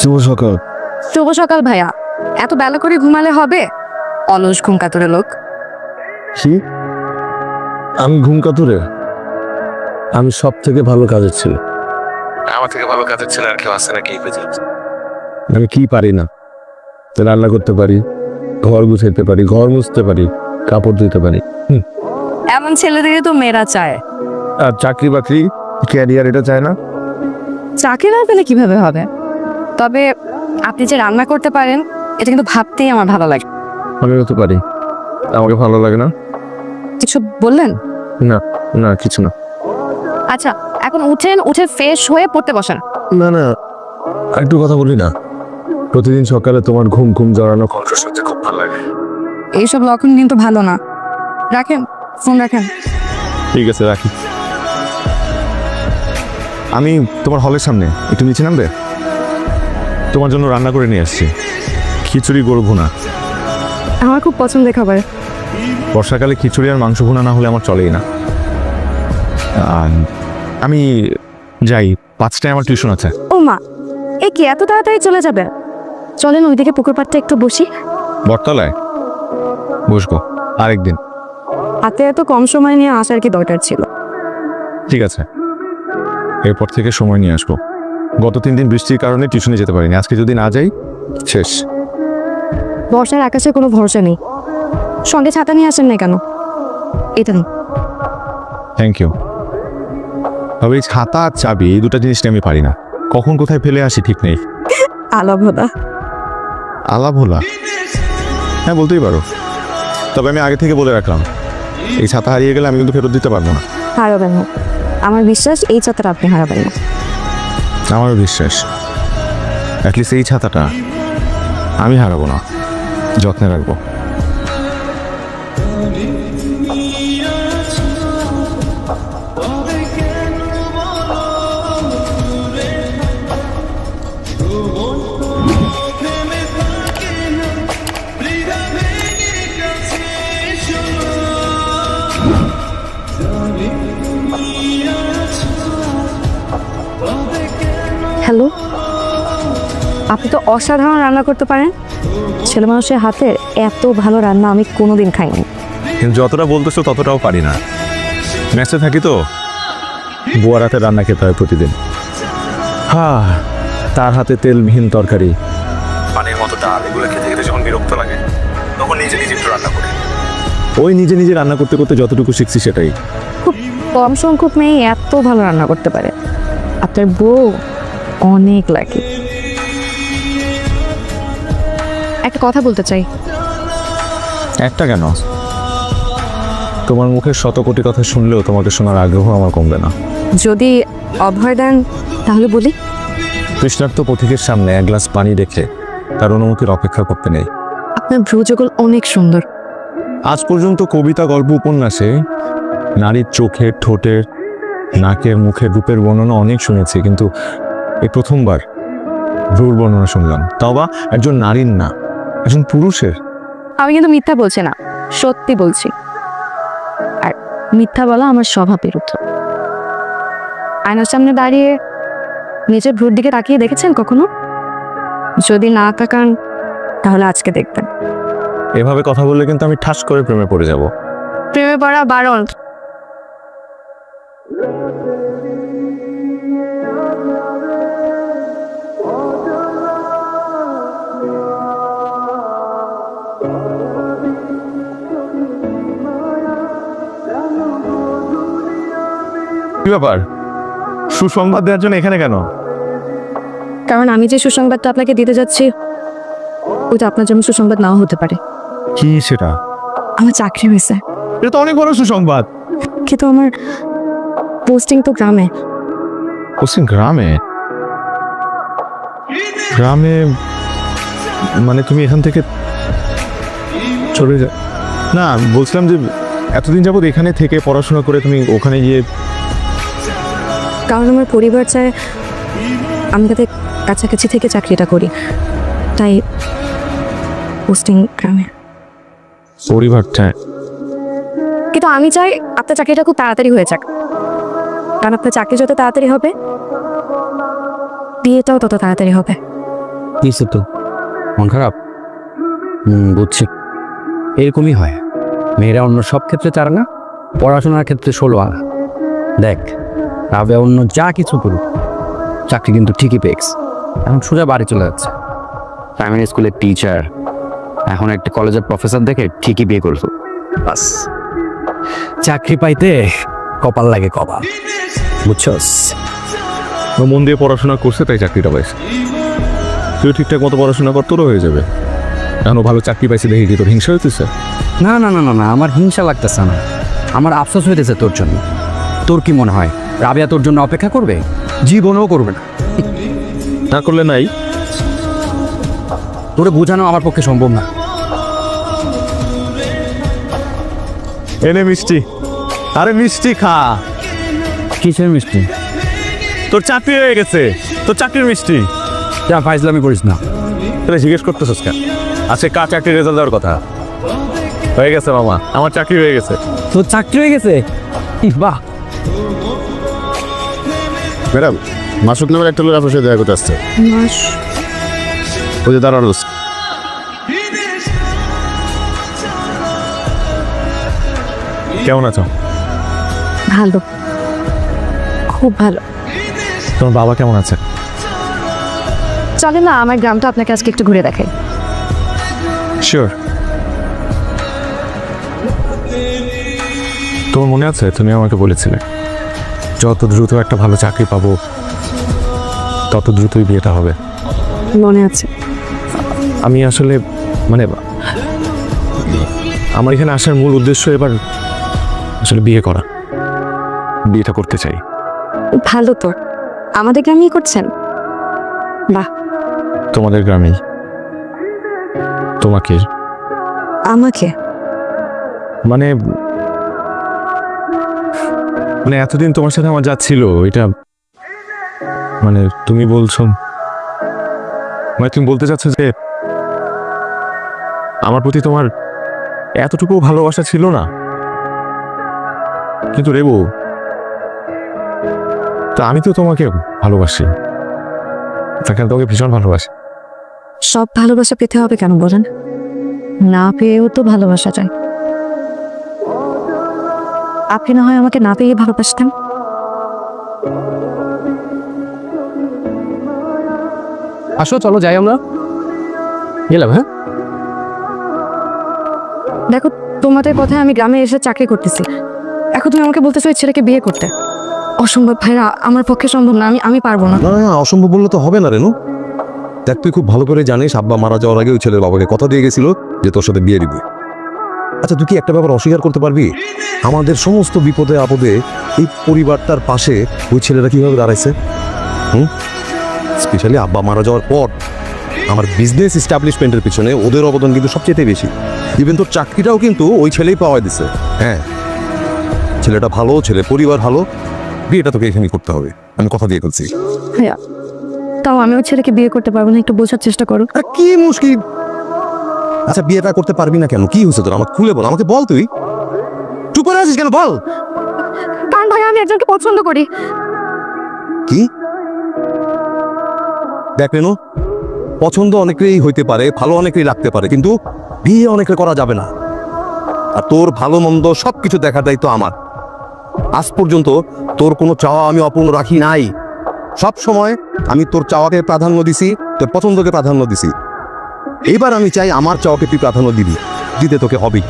শুভ সকাল। শুভ সকাল ভাইয়া। এত বেলা করে ঘুমালে হবে? অলস ঘুম কাতরে লোক। কি? আমি ঘুম কাতুরে? আমি সব থেকে ভালো কাজের ছিল। আমার থেকে ভালো কাজের ছেলে আর কেউ আছে না কি পেয়েছে আমি কি পারি না? তো রান্না করতে পারি ঘর গুছাইতে পারি ঘর মুছতে পারি কাপড় ধুইতে পারি। এমন ছেলেদেরকে তো মেয়েরা চায়। আর চাকরি বাকরি ক্যারিয়ার এটা চায় না? চাকরি না পেলে কীভাবে হবে? তবে আপনি যে রান্না করতে পারেন এটা কিন্তু ভাবতেই আমার ভালো লাগে। আমিও তো পারি। আমাকে ভালো লাগে না? কিছু বললেন? না না কিছু না। আচ্ছা এখন উঠেন উঠে ফ্রেশ হয়ে পড়তে বসেন। না না একটু কথা বলি না। প্রতিদিন সকালে তোমার ঘুম ঘুম জড়ানো কণ্ঠ শুনতে খুব ভালো লাগে। এইসব লক্ষণ কিন্তু ভালো না। রাখেন ফোন রাখেন। ঠিক আছে রাখি। আমি তোমার হলের সামনে একটু নিচে নামবে? তোমার জন্য রান্না করে নিয়ে আসছি। খিচুড়ি গরু ভুনা। আমার খুব পছন্দের খাবার। বর্ষাকালে খিচুড়ি আর মাংস ভুনা না হলে আমার চলেই না। আর আমি যাই পাঁচটায় আমার টিউশন আছে। ও মা এ কি এত তাড়াতাড়ি চলে যাবে? চলেন ওইদিকে পুকুর পাড়টা একটু বসি। বটতলায়? বসবো আরেকদিন। হাতে এত কম সময় নিয়ে আসার কি দরকার ছিল? ঠিক আছে। এরপর থেকে সময় নিয়ে আসব। গত তিন দিন বৃষ্টির কারণে টিউশনে যেতে পারিনি। আজকে যদি না যাই শেষ। বর্ষার আকাশে কোনো ভরসা নেই। সঙ্গে ছাতা নিয়ে আসেন না কেন? এটা নেই থ্যাংক ইউ তবে এই ছাতা আর চাবি এই দুটো জিনিস আমি পারি না। কখন কোথায় ফেলে আসি ঠিক নেই। আলাভদা আলাপ হলা হ্যাঁ বলতেই পারো। তবে আমি আগে থেকে বলে রাখলাম। এই ছাতা হারিয়ে গেলে আমি কিন্তু ফেরত দিতে পারব না। হারাবেন না। আমার বিশ্বাস, এই ছাতাটা আপনি হারাবেন না। আমারও বিশ্বাস। অ্যাটলিস্ট এই ছাতাটা আমি হারাবো না। যত্নে রাখব। হ্যালো? আপনি তো অসাধারণ রান্না করতে পারেন। ছেলে মানুষের হাতের এত ভালো রান্না আমি কোনোদিন খাইনি। কিন্তু যতটা বলতেছো ততটাও পারি না। মেসে থাকি তো। বুয়ার হাতে রান্না খেতে হয় প্রতিদিন। হ্যাঁ তার হাতে তেলবিহীন তরকারি। পানির মতো ডাল এগুলো খেতে খেতে যখন বিরক্ত লাগে তখন নিজে নিজে একটু রান্না করি। ওই নিজে নিজে রান্না করতে করতে যতটুকু শিখছি সেটাই। খুব কম সংখ্যক মেয়ে এত ভালো রান্না করতে পারে। আপনার বউ অনেক লাগে। একটা কথা বলতে চাই। একটা কেন? তোমার মুখের শত কোটি কথা শুনলেও তোমাকে শোনার আগ্রহ আমার কমবে না। যদি অভয় দেন তাহলে বলি। তৃষ্ণার্ত পথিকের সামনে এক গ্লাস পানি রেখে তার অনুমতির অপেক্ষা করতে নেই। আপনার ভ্রুযুগল অনেক সুন্দর। আজ পর্যন্ত কবিতা গল্প উপন্যাসে নারীর চোখের ঠোঁটের নাকের মুখের রূপের বর্ণনা অনেক শুনেছি কিন্তু এই প্রথমবার। ভ্রুর বর্ণনা শুনলাম। তাও বা একজন নারীর না একজন পুরুষের। আমি কিন্তু মিথ্যা বলছি না সত্যি বলছি। আর মিথ্যা বলা আমার স্বভাব বিরুদ্ধ। আয়নার সামনে দাঁড়িয়ে নিজের ভ্রুর দিকে তাকিয়ে দেখেছেন কখনো? যদি না তাকান তাহলে আজকে দেখবেন। এভাবে কথা বললে কিন্তু আমি ঠাস করে প্রেমে পড়ে যাব। প্রেমে পড়া বারণ। কি ব্যাপার? সুসংবাদ দেওয়ার জন্য এখানে কেন? কারণ আমি যে সুসংবাদটা আপনাকে দিতে যাচ্ছি ওটা আপনার জন্য সুসংবাদ নাও হতে পারে। কি সেটা? আমার চাকরি হয়েছে। এটা তো অনেক বড় সুসংবাদ। কিন্তু আমার পোস্টিং তো গ্রামে। পশ্চিম গ্রামে? গ্রামে মানে তুমি এখান থেকে চলে যা না বলছিলাম যে এতদিন যাবত এখানে থেকে পড়াশোনা করে তুমি ওখানে গিয়ে কারণ আমার পরিবার চায় আমি তাদের কাছাকাছি থেকে চাকরিটা করি। তাই পোস্টিং গ্রামে। পরিবারটা কিন্তু আমি চাই আপনার চাকরিটা খুব তাড়াতাড়ি হয়ে যাক। কারণ আপনার চাকরি যত তাড়াতাড়ি হবে বিয়েটাও তত তাড়াতাড়ি হবে। কিসে তো? মন খারাপ? হুম বুঝছি। এরকমই হয়। মেয়েরা অন্য সব ক্ষেত্রে চার না পড়াশোনার ক্ষেত্রে ষোলো আনা। দেখ রাবে অন্য যা কিছু করুক চাকরি কিন্তু ঠিকই পেয়েছে। এখন সোজা বাড়ি চলে যাচ্ছে। প্রাইমারি স্কুলের টিচার এখন একটা কলেজের প্রফেসর দেখে ঠিকই বিয়ে করছ বাস। চাকরি পাইতে কপাল লাগে কপাল বুঝছস? ও মন দিয়ে পড়াশোনা করছে তাই চাকরিটা পাইছে। তুই ঠিকঠাক মতো পড়াশোনা কর তোরও হয়ে যাবে। এখনও ভালো চাকরি পাইছে দেখি কি তোর হিংসা হইতেছে? না না না না না আমার হিংসা লাগতেছে না। আমার আফসোস হইতেছে তোর জন্য। তোর কি মনে হয়? রাবিয়া তোর জন্য অপেক্ষা করবে? জীবনেও করবে না। না করলে নাই। তোরে বোঝানো আমার পক্ষে সম্ভব না। এনে মিষ্টি। আরে মিষ্টি খা। কিসের মিষ্টি? তোর চাকরি হয়ে গেছে। তোর চাকরির মিষ্টি। যা ফাইজলামি করিস না। তাহলে জিজ্ঞেস করতেছিস কেন? আজকে কার চাকরির রেজাল্ট দেওয়ার কথা? হয়ে গেছে মামা আমার চাকরি হয়ে গেছে। তোর চাকরি হয়ে গেছে? বাহ। ম্যাডাম মাসুক নামের একটা লোক আপনার সাথে দেখা করতে আসছে। ওই যে দাঁড়ানো কেমন আছো? ভালো। খুব ভালো। তোমার বাবা কেমন আছে? চলে না আমার গ্রামটা আপনাকে আজকে একটু ঘুরে দেখাই। শিওর তোমার মনে আছে? তুমি আমাকে বলেছিলে। যত দ্রুত একটা ভালো চাকরি পাবো তত দ্রুতই বিয়েটা হবে। মনে আছে? আমি আসলে মানে আমার এখানে আসার মূল উদ্দেশ্য এবার আসলে বিয়ে করা। বিয়েটা করতে চাই। ভালো তো। আমাদের গ্রামেই করছেন? বাহ। তোমাদের গ্রামেই। তোমাকে? আমাকে? মানে মানে এতদিন তোমার সাথে আমার যা ছিল, এটা মানে তুমি বলছো মানে তুমি বলতে চাচ্ছ যে আমার প্রতি তোমার এতটুকু ভালোবাসা ছিল না? কিন্তু রেবু, তা আমি তো তোমাকে ভালোবাসি। তাকে তোমাকে ভীষণ ভালোবাসি। সব ভালোবাসা পেতে হবে কেন বলেন? না পেয়েও তো ভালোবাসা যায় আপনি না হয় আমাকে না পেয়ে ভালোবাসতেন? আসো চলো যাই আমরা। গেলাম হ্যাঁ? দেখো তোমাদের কথায় আমি গ্রামে এসে চাকরি করতেছি। এখন তুমি আমাকে বলতেছো এই ছেলেকে বিয়ে করতে। অসম্ভব ভাইরা আমার পক্ষে সম্ভব না আমি আমি পারব না। না না অসম্ভব বললে তো হবে না রেনু। দেখ তুই খুব ভালো করে জানিস আব্বা মারা যাওয়ার আগে ওই ছেলের বাবাকে কথা দিয়ে গেছিল যে তোর সাথে বিয়ে দিবে। আচ্ছা তুই কি একটা ব্যাপার অস্বীকার করতে পারবি? আমাদের সমস্ত বিপদে আপদে এই পরিবারটার পাশে ওই ছেলেরা কীভাবে দাঁড়াইছে? হুম? স্পেশালি আব্বা মারা যাওয়ার পর আমার বিজনেস এস্টাবলিশমেন্টের পিছনে ওদের অবদান কিন্তু সবচেয়ে বেশি। ইভেন তোর চাকরিটাও কিন্তু ওই ছেলেই পাওয়া দিছে হ্যাঁ। ছেলেটা ভালো ছেলে পরিবার ভালো বিয়েটা তোকে এখানে করতে হবে। আমি কথা দিয়ে করছি ভাইয়া তাও আমি ওই ছেলেকে বিয়ে করতে পারব না একটু বোঝার চেষ্টা করো। কি মুশকিল? আচ্ছা বিয়েটা করতে পারবি না কেন? কি হয়েছে তোর? আমাকে খুলে বল আমাকে বল তুই। চুপ করে আছিস কেন? বল। কারণ ভাই আমি একজনকে পছন্দ করি। কি? দেখ রেনু পছন্দ অনেকেরই হইতে পারে ভালো অনেকেরই লাগতে পারে কিন্তু বিয়ে অনেকের করা যাবে না। আর তোর ভালো মন্দ সব কিছু দেখার দায়িত্ব আমার। আজ পর্যন্ত তোর কোনো চাওয়া আমি অপূর্ণ রাখি নাই। সব সময় আমি তোর চাওয়াকে প্রাধান্য দিছি তোর পছন্দকে প্রাধান্য দিছি। এইবার আমি চাই আমার চাওয়াকে তুই প্রাধান্য দিবি দিতে তোকে হবেই।